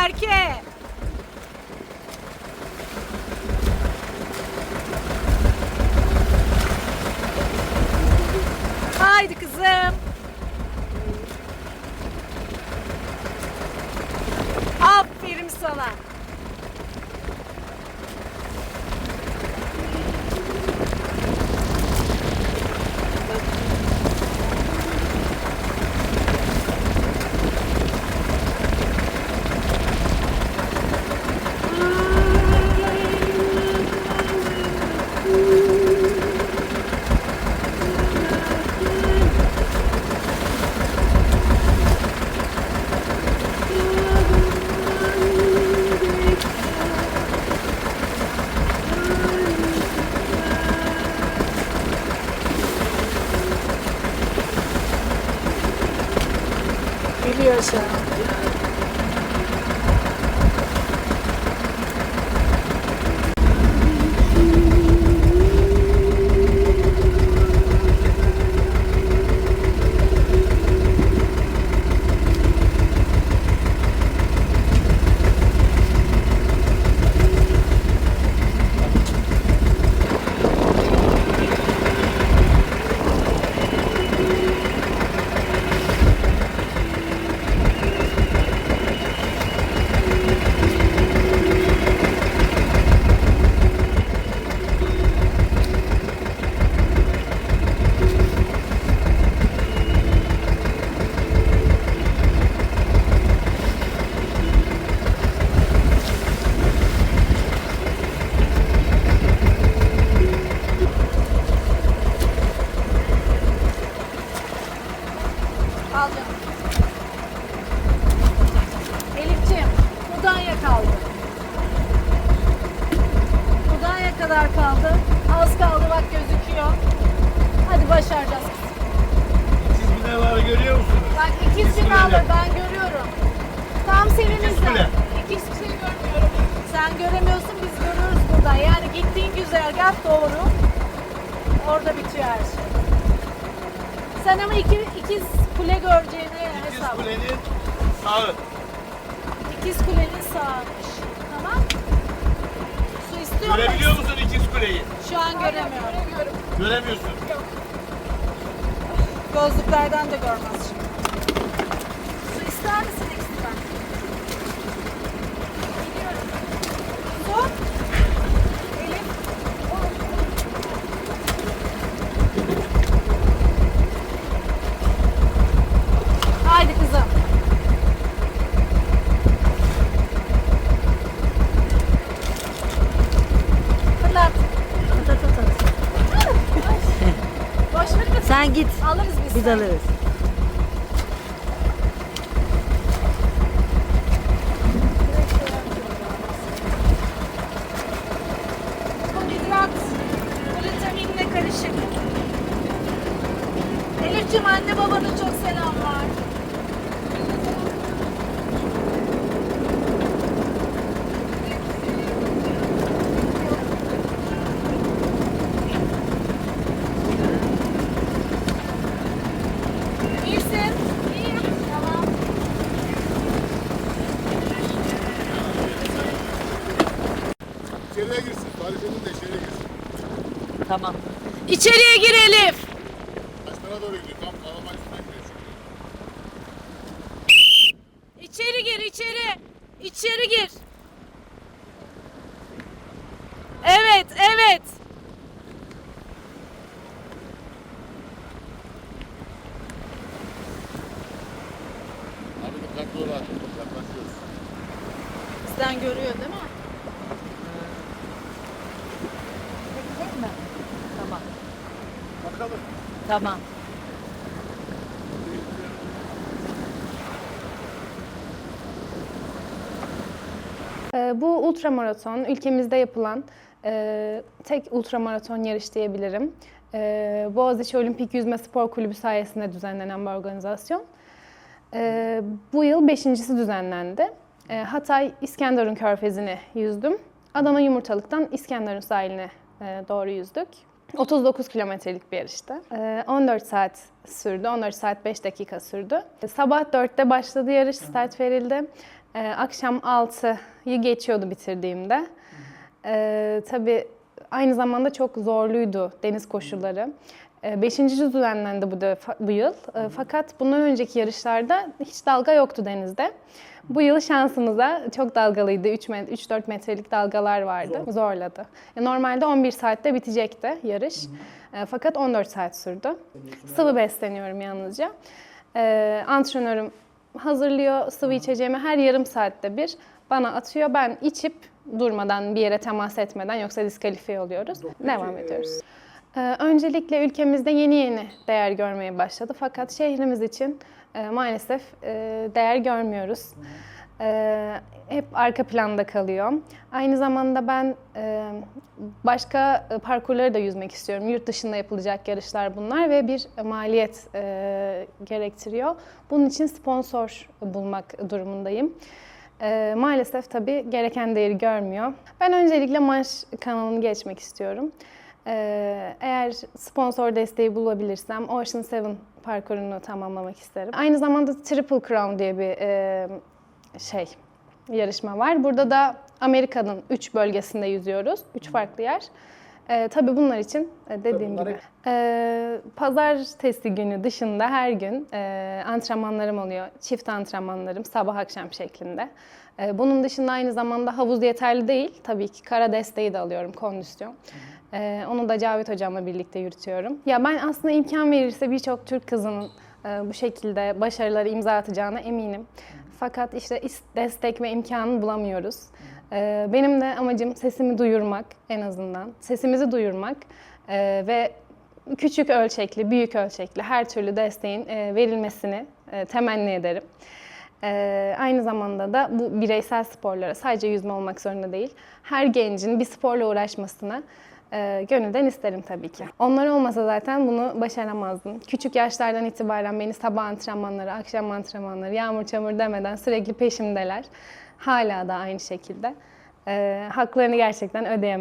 Berke. Haydi kızım. Aferin sana. 第二次 başaracağız. Siz binaları görüyor musunuz? Bak ikiz İkiz kuleli. ben görüyorum. Tam senin İkiz. İkiz kişiyi görmüyorum. Sen göremiyorsun biz görüyoruz buradan. Yani gittiğin güzergah doğru. Orada bitiyor her şey. Sen ama iki, ikiz kule göreceğini İkiz hesap. kulenin sağı. İkiz kulenin sağıymış. Tamam. Su istiyor Görebiliyor musun? musun ikiz kuleyi? Şu an göremiyorum. Göremiyorsun. Gözlüklerden de görmez şimdi. Su ister misin ekstra? Gidiyorum. Su. Elif. Haydi kızım. Fırlat. Boş ver kızım. Sen git. Alırız biz. Alırız. Karbonhidrat, glutaminle karışık. Elif'ciğim anne babana çok selamlar. İyisin. İyiyim. Tamam. İçeriye girsin. Tarifenin de içeriye girsin. Tamam. İçeriye gir Elif. Başlara doğru gidiyor. Tam kalamayı üstüne gidiyor çünkü. İçeri gir içeri. İçeri gir. Evet evet. Abi dikkatli ol abi. Yaklaşıyoruz. Bizden görüyor değil mi? Değil mi? Tamam. Bakalım. Tamam. Ee, Bu ultramaraton ülkemizde yapılan e, tek ultramaraton yarış diyebilirim. Ee, Boğaziçi Olimpik Yüzme Spor Kulübü sayesinde düzenlenen bir organizasyon. Ee, Bu yıl beşincisi düzenlendi. Ee, Hatay İskenderun Körfezi'ni yüzdüm. Adana Yumurtalık'tan İskenderun sahiline e, doğru yüzdük. 39 kilometrelik bir yarıştı. Ee, 14 saat sürdü, 14 saat 5 dakika sürdü. Sabah 4'te başladı yarış, start verildi. Ee, akşam 6'yı geçiyordu bitirdiğimde. Ee, tabii aynı zamanda çok zorluydu deniz koşulları. Ee, Beşinci düzenlendi bu, defa, bu yıl. Ee, fakat bundan önceki yarışlarda hiç dalga yoktu denizde. Bu yıl şansımıza çok dalgalıydı. 3-4 metrelik dalgalar vardı. Zorladı. E, Normalde 11 saatte bitecekti yarış. E, Fakat 14 saat sürdü. Sıvı besleniyorum yalnızca. E, antrenörüm hazırlıyor sıvı içeceğimi her yarım saatte bir bana atıyor. Ben içip durmadan bir yere temas etmeden yoksa diskalifiye oluyoruz. Devam ediyoruz. Ee, öncelikle ülkemizde yeni yeni değer görmeye başladı. Fakat şehrimiz için e, maalesef e, değer görmüyoruz. Ee, hep arka planda kalıyor. Aynı zamanda ben e, başka e, parkurları da yüzmek istiyorum. Yurt dışında yapılacak yarışlar bunlar ve bir maliyet e, gerektiriyor. Bunun için sponsor bulmak durumundayım. E, maalesef tabii gereken değeri görmüyor. Ben öncelikle Manş kanalını geçmek istiyorum. Ee, eğer sponsor desteği bulabilirsem Ocean Seven parkurunu tamamlamak isterim. Aynı zamanda Triple Crown diye bir e, şey yarışma var. Burada da Amerika'nın 3 bölgesinde yüzüyoruz. 3 farklı yer. Ee, tabii bunlar için e, dediğim bunları- gibi. Ee, pazartesi günü dışında her gün e, antrenmanlarım oluyor. Çift antrenmanlarım sabah akşam şeklinde. Ee, bunun dışında aynı zamanda havuz yeterli değil. Tabii ki kara desteği de alıyorum, kondisyon. Ee, onu da Cavit hocamla birlikte yürütüyorum. Ya ben aslında imkan verirse birçok Türk kızının e, bu şekilde başarıları imza atacağına eminim. Fakat işte destek ve imkanı bulamıyoruz. Ee, benim de amacım sesimi duyurmak en azından. Sesimizi duyurmak e, ve küçük ölçekli, büyük ölçekli her türlü desteğin e, verilmesini e, temenni ederim. Ee, aynı zamanda da bu bireysel sporlara sadece yüzme olmak zorunda değil. Her gencin bir sporla uğraşmasını e, gönülden isterim tabii ki. Onlar olmasa zaten bunu başaramazdım. Küçük yaşlardan itibaren beni sabah antrenmanları, akşam antrenmanları, yağmur çamur demeden sürekli peşimdeler. Hala da aynı şekilde. Ee, haklarını gerçekten ödeyemem.